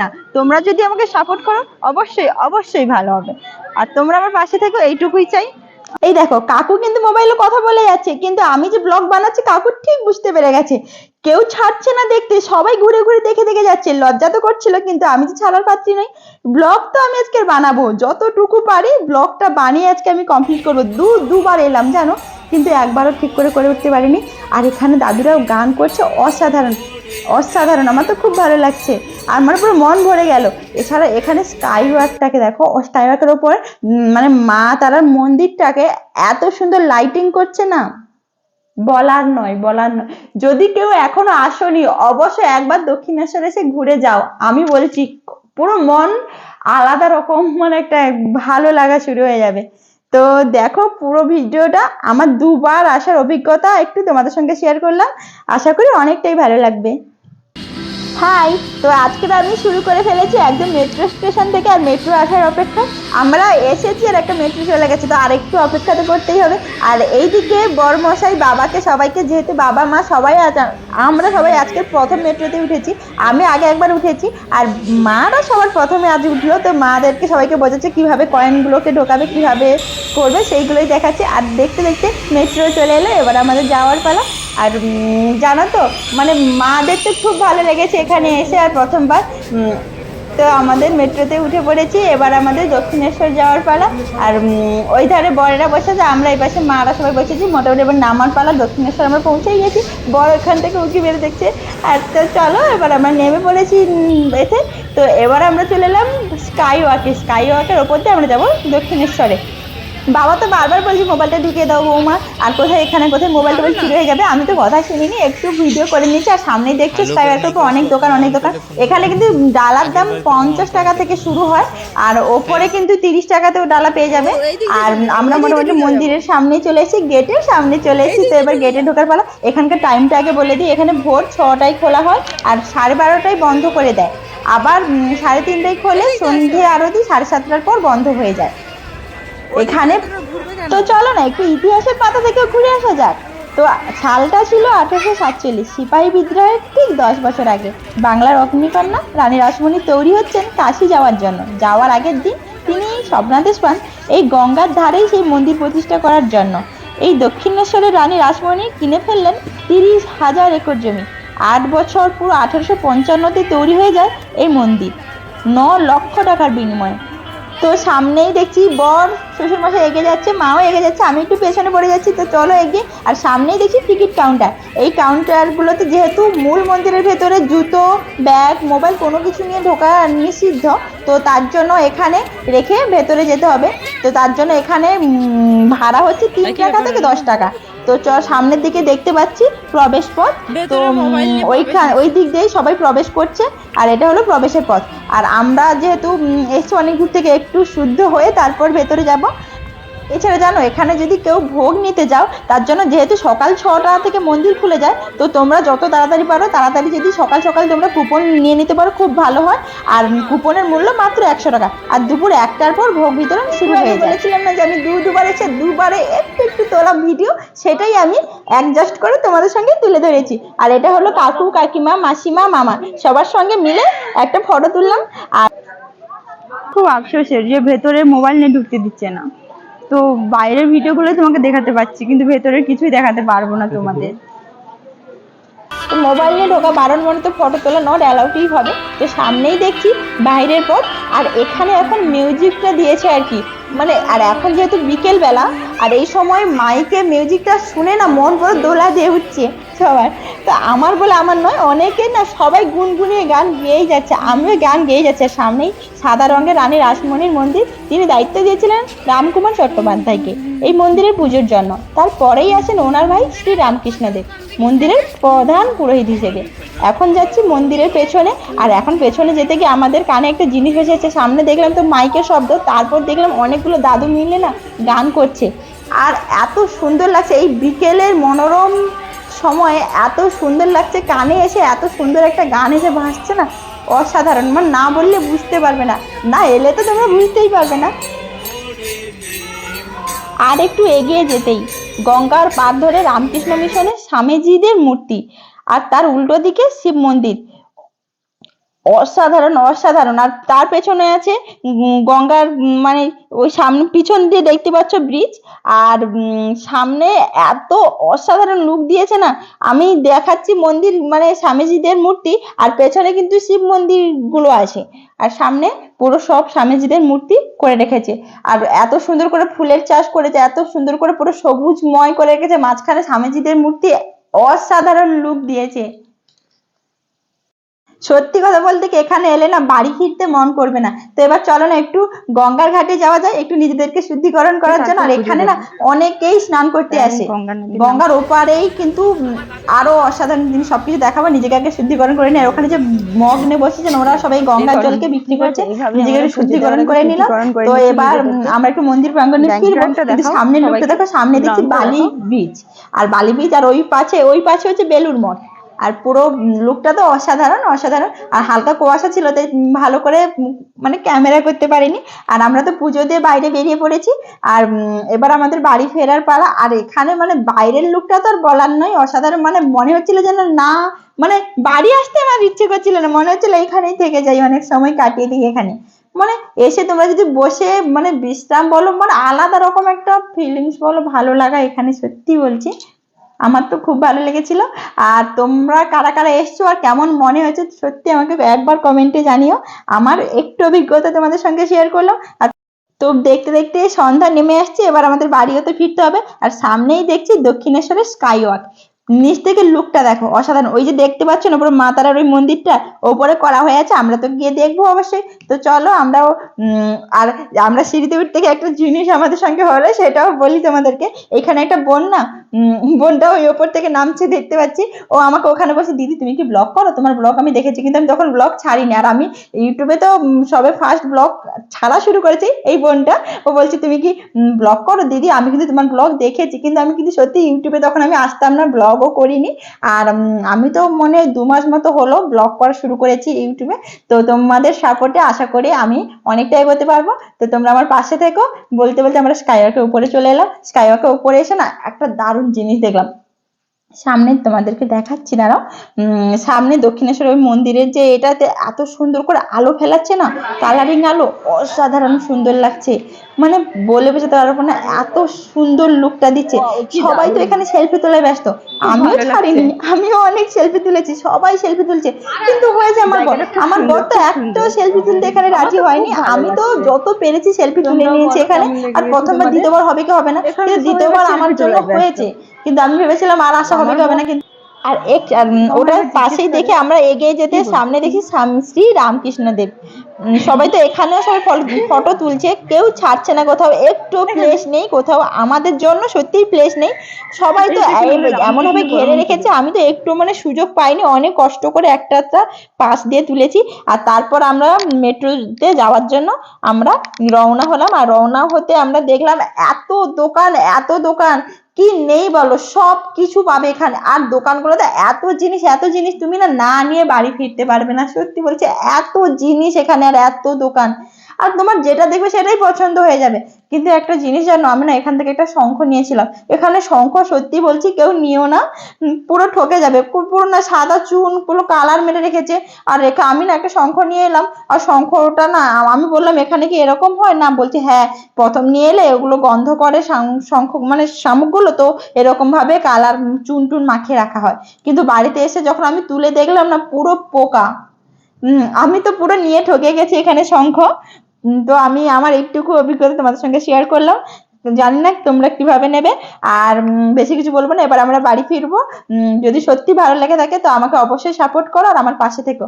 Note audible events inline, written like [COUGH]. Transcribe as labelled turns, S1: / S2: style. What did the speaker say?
S1: না তোমরা যদি আমাকে সাপোর্ট করো, অবশ্যই অবশ্যই ভালো হবে। আর তোমরা আমার পাশে থেকো, এইটুকুই চাই। এই দেখো, কাকু কিন্তু মোবাইলে কথা বলে যাচ্ছে, কিন্তু আমি যে ব্লগ বানাচ্ছি, কাকু ঠিক বুঝতে পেরে গেছে। কেউ ছাড়ছে না দেখতে, সবাই ঘুরে ঘুরে দেখে দেখে যাচ্ছে, লজ্জা তো করছিল, কিন্তু আমি যে ছাড়ার পাত্রী নই। ব্লগ তো আমি আজকে বানাবো, যতটুকু পারি ব্লগটা বানিয়ে আজকে আমি কমপ্লিট করব। দু, দুবার এলাম, জানো? কিন্তু একবারও ঠিক করে করে উঠতে পারিনি। আর এখানে দাদুরাও গান করছে, অসাধারণ অসাধারণ, আমার তো খুব ভালো লাগছে। আমার পুরো মন ভরে গেল। এছাড়া এখানে স্কাই ওয়াকটাকে দেখো স্কাই ওয়াকের ওপর মানে মা তারার মন্দিরটাকে এত সুন্দর লাইটিং করছে না। বলার নয় বলার নয়। যদি কেউ এখনও আসনি, অবশ্যই একবার দক্ষিণেশ্বর এসে ঘুরে যাও। আমি বলছি, পুরো মন আলাদা রকম মানে একটা ভালো লাগা শুরু হয়ে যাবে। তো দেখো পুরো ভিডিওটা, আমার দুবার আসার অভিজ্ঞতা একটু তোমাদের সঙ্গে শেয়ার করলাম। আশা করি অনেকটাই ভালো লাগবে। হাই, তো আজকের আমি শুরু করে ফেলেছি একদম মেট্রো স্টেশন থেকে আর মেট্রো আসার অপেক্ষা। আমরা এসেছি আর একটা মেট্রো চলে গেছে, তো আরেকটু অপেক্ষা তো করতেই হবে। আর এইদিকে বড়মশাই বাবাকে, সবাইকে যেহেতু বাবা, মা সবাই আমরা সবাই আজকে প্রথম মেট্রোতে উঠেছি, আমি আগে একবার উঠেছি, আর মারা সবার প্রথমে আজ উঠল, তো মাদেরকে সবাইকে বোঝাচ্ছে কীভাবে কয়েনগুলোকে ঢোকাবে, কীভাবে করবে, সেইগুলোই দেখাচ্ছে। আর দেখতে দেখতে মেট্রো চলে এলো, এবার আমাদের যাওয়ার পালা। আর জানো তো মানে মাদের তো খুব ভালো লেগেছে এখানে এসে আর প্রথমবার তো আমাদের মেট্রোতে উঠে পড়েছি, এবার আমাদের দক্ষিণেশ্বর যাওয়ার পালা, আর ওই ধারে বরেরা বসেছে আমরা এই পাশে মারা সবাই বসেছি, মোটামুটি এবার নামার পালা, দক্ষিণেশ্বর আমরা পৌঁছেই গেছি বর এখান থেকে উঁকি বেড়ে দেখছে, আর তো চলো, এবার আমরা নেমে পড়েছি এতে, তো এবার আমরা চলে এলাম স্কাই ওয়াকে স্কাই ওয়াকের ওপর দিয়ে আমরা যাব দক্ষিণেশ্বরে। বাবা তো বারবার বলছি মোবাইলটা ঢুকিয়ে দাও বৌমা আর কোথায় এখানে কোথায় মোবাইল টোবাইল চুরি হয়ে যাবে? আমি তো কথা শুনিনি একটু ভিডিও করে নিচ্ছি আর সামনেই দেখছ স্কাই ওয়াকের অনেক দোকান অনেক দোকান। এখানে কিন্তু ডালার দাম পঞ্চাশ টাকা থেকে শুরু হয় আর ওপরে কিন্তু তিরিশ টাকাতেও ডালা পেয়ে যাবে। আর আমরা মোটামুটি মন্দিরের সামনে চলে এসেছি গেটের সামনে চলে এসেছি। তো এবার গেটে ঢোকার পালা। এখানকার টাইমটা আগে বলে দিই এখানে ভোর ছটায় খোলা হয় আর সাড়ে বারোটায় বন্ধ করে দেয়। আবার সাড়ে তিনটায় খোলে সন্ধে আরতি সাড়ে সাতটার পর বন্ধ হয়ে যায়। এখানে তো চলো না, একটু ইতিহাসের পাতা থেকে ঘুরে আসা যাক। তো সালটা ছিল আঠারোশো সাতচল্লিশ, সিপাহী বিদ্রোহের ঠিক দশ বছর আগে। বাংলার অগ্নিকন্যা রানী রাসমণি তৈরি হচ্ছেন কাশি যাওয়ার জন্য। যাওয়ার আগের দিন তিনি স্বপ্নাদেশ পান এই গঙ্গার ধারেই সেই মন্দির প্রতিষ্ঠা করার জন্য। এই দক্ষিণেশ্বরের রানী রাসমণি কিনে ফেললেন তিরিশ হাজার একর জমি। আট বছর পুরো আঠারোশো পঞ্চান্নতে তৈরি হয়ে যায় এই মন্দির। ন লক্ষ টাকার বিনিময়ে। তো সামনেই দেখছি বর শ্বশুর মশাই এগিয়ে যাচ্ছে মাও এগিয়ে যাচ্ছে আমি একটু পেছনে পড়ে যাচ্ছি তো চলো এগিয়ে। আর সামনেই দেখছি টিকিট কাউন্টার। এই কাউন্টারগুলোতে যেহেতু মূল মন্দিরের ভেতরে জুতো ব্যাগ মোবাইল কোনো কিছু নিয়ে ঢোকা নিষিদ্ধ তো তার জন্য এখানে রেখে ভেতরে যেতে হবে। তো তার জন্য এখানে ভাড়া হচ্ছে তিন টাকা থেকে দশ টাকা। তো চ সামনের দিকে দেখতে পাচ্ছি প্রবেশ পথ। তো ওইখান ওই দিক দিয়েই সবাই প্রবেশ করছে আর এটা হলো প্রবেশের পথ। আর আমরা যেহেতু এসছি অনেক দূর থেকে একটু শুদ্ধ হয়ে তারপর ভেতরে যাব। এছাড়া জানো এখানে যদি কেউ ভোগ নিতে যাও তার জন্য যেহেতু সকাল ছটা থেকে মন্দির খুলে যায় তো তোমরা যত তাড়াতাড়ি পারো তাড়াতাড়ি যদি সকাল সকাল তোমরা কুপন নিয়ে নিতে পারো খুব ভালো হয়। আর কুপনের মূল্য মাত্র একশো টাকা। আর দুপুর একটার পর ভোগ বিতরণ শুরু হয়ে যায়। বলেছিলাম না যে আমি দু দুবার এসে দুবারে একটু একটু তোলা ভিডিও সেটাই আমি অ্যাডজাস্ট করে তোমাদের সঙ্গে তুলে ধরেছি। আর এটা হলো কাকু কাকিমা মাসিমা মামা সবার সঙ্গে মিলে একটা ফটো তুললাম। আর খুব আফসোসের যে ভেতরে মোবাইল নিয়ে ঢুকতে দিচ্ছে না। তো বাইরের ভিডিওগুলো তোমাকে দেখাতে পারছি কিন্তু ভেতরের কিছুই দেখাতে পারব না তোমাদের। মোবাইল নিয়ে ঢোকা বারণ তো ফটো তোলা নট অ্যালাউডই হবে। তো সামনেই দেখছি বাইরের পথ, আর এখানে এখন মিউজিকটা দিয়েছে আর কি। মানে আর এখন যেহেতু বিকেলবেলা, আর এই সময় মাইকে মিউজিকটা শুনে না মন পুরো দোলা দিয়ে উঠছে। সবার। তো আমার বলে আমার নয় অনেকে না সবাই গুনগুনিয়ে গান গেয়েই যাচ্ছে। আমিও গান গেয়ে যাচ্ছি। সামনেই সাদা রঙের রানী রাসমণির মন্দির। তিনি দায়িত্ব দিয়েছিলেন রামকুমার চট্টোপাধ্যায়কে এই মন্দিরের পুজোর জন্য। তারপরেই আছেন ওনার ভাই শ্রী রামকৃষ্ণদেব, মন্দিরের প্রধান পুরোহিত হিসেবে। এখন যাচ্ছি মন্দিরের পেছনে। আর এখন পেছনে যেতে গিয়ে আমাদের কানে একটা জিনিস যাচ্ছে সামনে দেখলাম তো মাইকের শব্দ, তারপর দেখলাম অনেকগুলো দাদু মিলে না গান করছে। আর এত সুন্দর লাগছে। এই বিকেলের মনোরম সময়ে এত সুন্দর লাগছে, কানে এসে এত সুন্দর একটা গান এসে ভাসছে না? অসাধারণ মানে না বললে বুঝতে পারবে না। না এলে তো তোমরা বুঝতেই পারবে না। আর একটু এগিয়ে যেতেই, গঙ্গার পার ধরে রামকৃষ্ণ মিশনের স্বামীজিদের মূর্তি আর তার উল্টো দিকে শিব মন্দির। অসাধারণ অসাধারণ। আর তার পেছনে আছে গঙ্গার মানে ওই সামনে, পিছন দিয়ে দেখতে পাচ্ছ ব্রিজ আর সামনে এত অসাধারণ লুক দিয়েছে না? আমি দেখাচ্ছি মন্দির মানে স্বামীজিদের মূর্তি, আর পেছনে কিন্তু শিব মন্দিরগুলো আছে। আর সামনে পুরো সব স্বামীজিদের মূর্তি করে রেখেছে। আর এত সুন্দর করে ফুলের চাষ করেছে, এত সুন্দর করে পুরো সবুজময় করে রেখেছে, মাঝখানে স্বামীজিদের মূর্তি অসাধারণ লুক দিয়েছে। সত্যি কথা বলতে কি এখানে এলে না বাড়ি ফিরতে মন করবে না। তো এবার চলো না একটু গঙ্গার ঘাটে যাওয়া যায় একটু নিজেদেরকে শুদ্ধিকরণ করার জন্য। আর এখানে না অনেকেই স্নান করতে আসে। গঙ্গার ওপারেই কিন্তু আরও অসাধারণ জিনিস সবকিছু দেখাবো নিজেকে আগে শুদ্ধিকরণ করে নিয়ে। আর ওখানে যে মগ নিয়ে বসেছেন ওরা সবাই গঙ্গার জলকে বিক্রি করছে নিজেকে শুদ্ধিকরণ করে নিলাম তো এবার আমরা একটু মন্দির প্রাঙ্গণে ফিরবো। কিন্তু সামনে লোকটা দেখো সামনে দেখছি বালি বীজ আর বালি বীজ আর ওই পাশে ওই পাশে হচ্ছে বেলুর মঠ। আর পুরো লুকটা তো অসাধারণ অসাধারণ। আর হালকা কুয়াশা ছিল, তাই ভালো করে মানে ক্যামেরা করতে পারিনি। আর আমরা তো পুজো দিয়ে বাইরে বেরিয়ে পড়েছি। আর এবার আমাদের বাড়ি ফেরার পালা। আর এখানে মানে বাইরের লুকটা তো আর বলার নয়, অসাধারণ। মানে মনে হচ্ছিল যেন না মানে বাড়ি আসতে আমার ইচ্ছে করছিল না। মনে হচ্ছিল এখানেই থেকে যাই, অনেক সময় কাটিয়ে দিই এখানে। মানে এসে তোমরা যদি বসে মানে বিশ্রাম বলো মানে আলাদা রকম একটা ফিলিংস বলো, ভালো লাগা এখানে সত্যি বলছি। আমার তো খুব ভালো লেগেছিল। আর তোমরা কারা কারা এসছো আর কেমন মনে হয়েছে সত্যি আমাকে একবার কমেন্টে জানিও। আমার একটু অভিজ্ঞতা তোমাদের সঙ্গে শেয়ার করলাম। আর তো দেখতে দেখতে সন্ধ্যা নেমে আসছে, এবার আমাদের বাড়িও তো ফিরতে হবে। আর সামনেই দেখছি দক্ষিণেশ্বরের স্কাই ওয়াক নিচ থেকে লুকটা দেখো। অসাধারণ। ওই যে দেখতে পাচ্ছ না, পুরো মা তারার ওই মন্দিরটা? ওপরে করা হয়ে আছে, আমরা তো গিয়ে দেখব অবশ্যই। তো চলো আমরাও আর আমরা সিঁড়িতে গিয়ে একটা জিনিস আমাদের সঙ্গে হলো, সেটাও বলি তোমাদেরকে। এখানে একটা বোন না বোনটা ওই ওপর থেকে নামছে, দেখতে পাচ্ছি। ও আমাকে ওখানে বসে দিদি, তুমি কি ব্লগ করো? তোমার ব্লগ আমি দেখেছি, কিন্তু আমি তখন ব্লগ ছাড়িনি। আর আমি ইউটিউবে তো সবে ফার্স্ট ব্লগ ছাড়া শুরু করেছি এই বোনটা। ও বলছে, তুমি কি ব্লগ করো দিদি? আমি কিন্তু তোমার ব্লগ দেখেছি, কিন্তু আমি কিন্তু সত্যি ইউটিউবে তখন আমি আসতাম না ব্লগও করিনি। আর আমি তো মনে দু মাস মতো হলো ব্লগ করা শুরু করেছি ইউটিউবে। তো তোমাদের সাপোর্টে আশা করি আমি অনেকটা এগোতে পারব। তো তোমরা আমার পাশে থেকো। বলতে বলতে আমরা স্কাইওয়াকের উপরে চলে এলাম। স্কাইওয়াকের উপরে এসে না একটা দারুণ জিনিস দেখলাম। সামনে তোমাদেরকে দেখাচ্ছি, দাঁড়াও। সামনে দক্ষিণেশ্বর ওই মন্দিরের যে এটাতে এত সুন্দর করে আলো ফেলাচ্ছে না? কালারিং আলো অসাধারণ সুন্দর লাগছে। মানে বলে বোঝাতে পারব না এত সুন্দর লুকটা দিচ্ছে। সবাই তো এখানে সেলফি তোলায় ব্যস্ত। আমিও ছাড়িনি আমিও অনেক সেলফি তুলেছি সবাই সেলফি তুলছে। কিন্তু হয়েছে আমার বর আমার বর তো একটাও সেলফি তুলতে এখানে রাজি হয়নি। আমি তো যত পেরেছি সেলফি তুলে নিয়েছি এখানে আর প্রথমবার দ্বিতীয়বার হবে কি হবে না? কিন্তু দ্বিতীয়বার আমার জন্য হয়েছে। কিন্তু আমি ভেবেছিলাম আর আসা হবে কি হবে না কিন্তু আর এক ওটার পাশেই দেখে আমরা এগিয়ে যেতে সামনে দেখি শ্রী রামকৃষ্ণ দেব। সবাই তো এখানেও সবাই [LAUGHS] ফটো তুলছে কেউ ছাড়ছে না কোথাও একটু প্লেস নেই কোথাও আমাদের জন্য সত্যিই প্লেস নেই। সবাই তো এমন ভাবে ঘিরে রেখেছে আমি তো একটু মানে সুযোগ পাইনি অনেক কষ্ট করে একটা একটা পাশ দিয়ে তুলেছি। আর তারপর আমরা মেট্রোতে যাওয়ার জন্য আমরা রওনা হলাম। আর রওনা হতে আমরা দেখলাম এত দোকান এত দোকান কি নেই বলো? সব কিছু পাবে এখানে। আর দোকানগুলোতে এত জিনিস এত জিনিস তুমি না না নিয়ে বাড়ি ফিরতে পারবে না। সত্যি বলছে, এত জিনিস এখানে আর এত দোকান। আর তোমার যেটা দেখবে সেটাই পছন্দ হয়ে যাবে। কিন্তু একটা জিনিস জানো, আমি না এখান থেকে একটা শঙ্খ নিয়েছিলাম। এখানে শঙ্খ সত্যি বলছি কেউ নিও না পুরো ঠকে যাবে। পুরো না সাদা চুন, পুরো কালার মেরে রেখেছে। আর রেখে আমি না একটা শঙ্খ নিয়ে এলাম। আর শঙ্খটা না, আমি বললাম, এখানে কি এরকম হয় না? বলছি হ্যাঁ প্রথম নিয়ে এলে ওগুলো গন্ধ করে শঙ্খ মানে শামুকগুলো তো এরকম ভাবে কালার চুন টুন মাখিয়ে রাখা হয়। কিন্তু বাড়িতে এসে যখন আমি তুলে দেখলাম না, পুরো পোকা। আমি তো পুরো নিয়ে ঠকে গেছি এখানে শঙ্খ। তো আমি আমার একটুকু অভিজ্ঞতা তোমাদের সঙ্গে শেয়ার করলাম। জানি না তোমরা কীভাবে নেবে। আর বেশি কিছু বলব না। এবার আমরা বাড়ি ফিরবো। যদি সত্যি ভালো লেগে থাকে তো আমাকে অবশ্যই সাপোর্ট করো আর আমার পাশে থেকো।